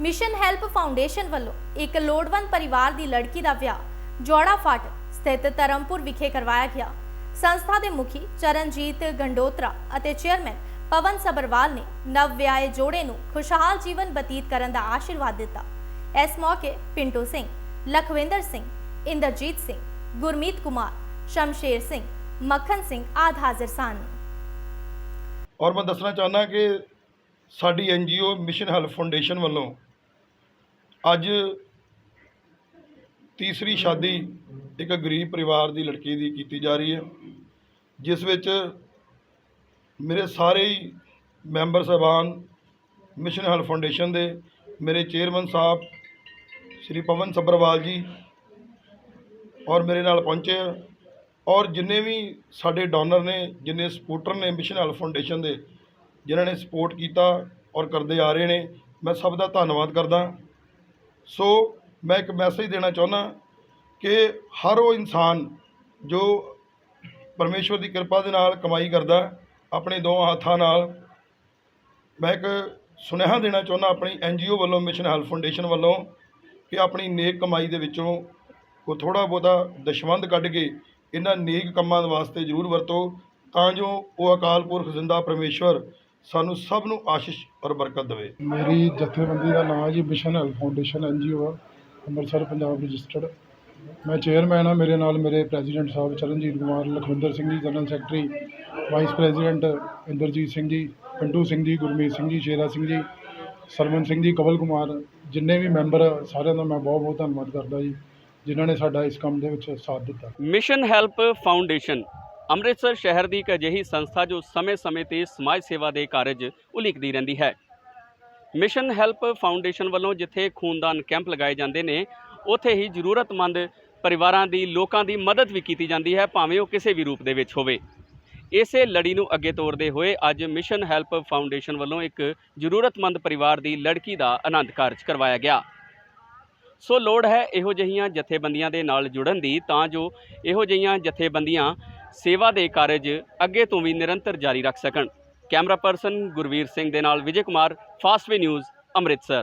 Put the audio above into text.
Mission help foundation ਵੱਲੋਂ ਇੱਕ ਲੋੜਵੰਦ ਪਰਿਵਾਰ ਦੀ ਲੜਕੀ ਦਾ ਵਿਆਹ ਜੋੜਾ ਫਾਟ ਸਥਿਤ ਧਰਮਪੁਰ ਵਿਖੇ ਕਰਵਾਇਆ ਗਿਆ। ਸੰਸਥਾ ਦੇ ਮੁਖੀ ਚਰਨਜੀਤ ਗੰਡੋਤਰਾ ਅਤੇ ਚੇਅਰਮੈਨ ਪਵਨ ਸਬਰਵਾਲ ਨੇ ਨਵ ਵਿਆਹੇ ਜੋੜੇ ਨੂੰ ਖੁਸ਼ਹਾਲ ਜੀਵਨ ਬਤੀਤ ਕਰਨ ਦਾ ਆਸ਼ੀਰਵਾਦ ਦਿੱਤਾ। ਇਸ ਮੌਕੇ ਪਿੰਟੂ ਸਿੰਘ, ਲਖਵਿੰਦਰ ਸਿੰਘ, ਇੰਦਰਜੀਤ ਸਿੰਘ, ਗੁਰਮੀਤ ਕੁਮਾਰ, ਸ਼ਮਸ਼ੇਰ ਸਿੰਘ, ਮੱਖਣ ਸਿੰਘ ਆਦਿ ਹਾਜ਼ਰ ਸਨ। ਔਰ ਮੈਂ ਦੱਸਣਾ ਚਾਹੁੰਦਾ ਕਿ ਸਾਡੀ ਐੱਨ ਜੀ ਓ ਮਿਸ਼ਨ ਹੈਲਪ ਫਾਊਂਡੇਸ਼ਨ ਵੱਲੋਂ ਅੱਜ ਤੀਸਰੀ ਸ਼ਾਦੀ ਇੱਕ ਗਰੀਬ ਪਰਿਵਾਰ ਦੀ ਲੜਕੀ ਦੀ ਕੀਤੀ ਜਾ ਰਹੀ ਹੈ, ਜਿਸ ਵਿੱਚ ਮੇਰੇ ਸਾਰੇ ਹੀ ਮੈਂਬਰ ਸਾਹਿਬਾਨ ਮਿਸ਼ਨ ਹੈਲਪ ਫਾਊਂਡੇਸ਼ਨ ਦੇ ਮੇਰੇ ਚੇਅਰਮੈਨ ਸਾਹਿਬ, ਸ਼੍ਰੀ ਪਵਨ ਸੱਬਰਵਾਲ ਜੀ ਔਰ ਮੇਰੇ ਨਾਲ ਪਹੁੰਚੇ ਆ ਔਰ ਜਿੰਨੇ ਵੀ ਸਾਡੇ ਡੋਨਰ ਨੇ, ਜਿੰਨੇ ਸਪੋਰਟਰ ਨੇ ਮਿਸ਼ਨ ਹੈਲਪ ਫਾਊਂਡੇਸ਼ਨ ਦੇ ਜਿਨ੍ਹਾਂ ਨੇ ਸਪੋਰਟ ਕੀਤਾ ਔਰ ਕਰਦੇ ਆ ਰਹੇ ਨੇ, ਮੈਂ ਸਭ ਦਾ ਧੰਨਵਾਦ ਕਰਦਾ। ਸੋ ਮੈਂ ਇੱਕ ਮੈਸੇਜ ਦੇਣਾ ਚਾਹੁੰਦਾ ਕਿ ਹਰ ਉਹ ਇਨਸਾਨ ਜੋ ਪਰਮੇਸ਼ਵਰ ਦੀ ਕਿਰਪਾ ਦੇ ਨਾਲ ਕਮਾਈ ਕਰਦਾ, ਆਪਣੇ ਦੋਵਾਂ ਹੱਥਾਂ ਨਾਲ, ਮੈਂ ਇੱਕ ਸੁਨੇਹਾ ਦੇਣਾ ਚਾਹੁੰਦਾ ਆਪਣੀ ਐਨਜੀਓ ਵੱਲੋਂ ਮਿਸ਼ਨ ਹੈਲਥ ਫਾਊਂਡੇਸ਼ਨ ਵੱਲੋਂ, ਕਿ ਆਪਣੀ ਨੇਕ ਕਮਾਈ ਦੇ ਵਿੱਚੋਂ ਕੋ ਥੋੜਾ ਬਹੁਤਾ ਦਸ਼ਵੰਦ ਕੱਢ ਕੇ ਇਹਨਾਂ ਨੇਕ ਕੰਮਾਂ ਵਾਸਤੇ ਜ਼ਰੂਰ ਵਰਤੋ, ਤਾਂ ਜੋ ਉਹ ਅਕਾਲ ਪੁਰਖ ਜ਼ਿੰਦਾ ਪਰਮੇਸ਼ਵਰ ਸਾਨੂੰ ਸਭ ਨੂੰ ਆਸ਼ੀਸ਼ ਔਰ ਬਰਕਤ ਦੇਵੇ। ਮੇਰੀ ਜਥੇਬੰਦੀ ਦਾ ਨਾਮ ਜੀ ਮਿਸ਼ਨ ਹੈਲਪ ਫਾਊਂਡੇਸ਼ਨ ਐਨਜੀਓ ਆ ਅੰਮ੍ਰਿਤਸਰ ਪੰਜਾਬ ਰਜਿਸਟਰਡ। ਮੈਂ ਚੇਅਰਮੈਨ ਆ ਮੇਰੇ ਨਾਲ ਮੇਰੇ ਪ੍ਰੈਜ਼ੀਡੈਂਟ ਸਾਹਿਬ Charanjit Kumar Lakhwinder Singh ji general secretary vice president Inderjit Singh ji Pintu Singh ਜੀ ਗੁਰਮੀਤ ਸਿੰਘ ਜੀ ਸ਼ੇਰਾ ਸਿੰਘ ਜੀ ਸਰਵਨ ਸਿੰਘ ਜੀ ਕਵਲ ਕੁਮਾਰ ਜਿੰਨੇ ਵੀ ਮੈਂਬਰ ਸਾਰਿਆਂ ਦਾ ਮੈਂ ਬਹੁਤ ਬਹੁਤ ਧੰਨਵਾਦ ਕਰਦਾ ਜੀ ਜਿਨ੍ਹਾਂ ਨੇ ਸਾਡਾ ਇਸ ਕੰਮ ਦੇ ਵਿੱਚ ਸਾਥ ਦਿੱਤਾ। ਮਿਸ਼ਨ ਹੈਲਪ ਫਾਊਂਡੇਸ਼ਨ ਅੰਮ੍ਰਿਤਸਰ ਸ਼ਹਿਰ ਦੀ ਇੱਕ ਅਜਿਹੀ ਸੰਸਥਾ ਜੋ ਸਮੇਂ-ਸਮੇਂ ਤੇ ਸਮਾਜ ਸੇਵਾ ਦੇ ਕਾਰਜ ਉਲੀਕਦੀ ਰਹਿੰਦੀ ਹੈ। ਮਿਸ਼ਨ ਹੈਲਪ ਫਾਊਂਡੇਸ਼ਨ ਵੱਲੋਂ ਜਿੱਥੇ ਖੂਨਦਾਨ ਕੈਂਪ ਲਗਾਏ ਜਾਂਦੇ ਨੇ, ਉੱਥੇ ਹੀ ਜ਼ਰੂਰਤਮੰਦ ਪਰਿਵਾਰਾਂ ਦੀ, ਲੋਕਾਂ ਦੀ ਮਦਦ ਵੀ ਕੀਤੀ ਜਾਂਦੀ ਹੈ, ਭਾਵੇਂ ਉਹ ਕਿਸੇ ਵੀ ਰੂਪ ਦੇ ਵਿੱਚ ਹੋਵੇ। ਇਸੇ ਲੜੀ ਨੂੰ ਅੱਗੇ ਤੋਰਦੇ ਹੋਏ ਅੱਜ ਮਿਸ਼ਨ ਹੈਲਪ ਫਾਊਂਡੇਸ਼ਨ ਵੱਲੋਂ ਇੱਕ ਜ਼ਰੂਰਤਮੰਦ ਪਰਿਵਾਰ ਦੀ ਲੜਕੀ ਦਾ ਆਨੰਦ ਕਾਰਜ ਕਰਵਾਇਆ ਗਿਆ। ਸੋ ਲੋੜ ਹੈ ਇਹੋ ਜਿਹੀਆਂ ਜਥੇਬੰਦੀਆਂ ਦੇ ਨਾਲ ਜੁੜਨ ਦੀ, ਤਾਂ ਜੋ ਇਹੋ ਜਿਹੀਆਂ ਜਥੇਬੰਦੀਆਂ ਸੇਵਾ ਦੇ ਕਾਰਜ ਅੱਗੇ ਤੋਂ ਵੀ ਨਿਰੰਤਰ ਜਾਰੀ ਰੱਖ ਸਕਣ। ਕੈਮਰਾ ਪਰਸਨ ਗੁਰਵੀਰ ਸਿੰਘ ਦੇ ਨਾਲ ਵਿਜੇ ਕੁਮਾਰ ਫਾਸਟਵੇ ਨਿਊਜ਼ ਅੰਮ੍ਰਿਤਸਰ।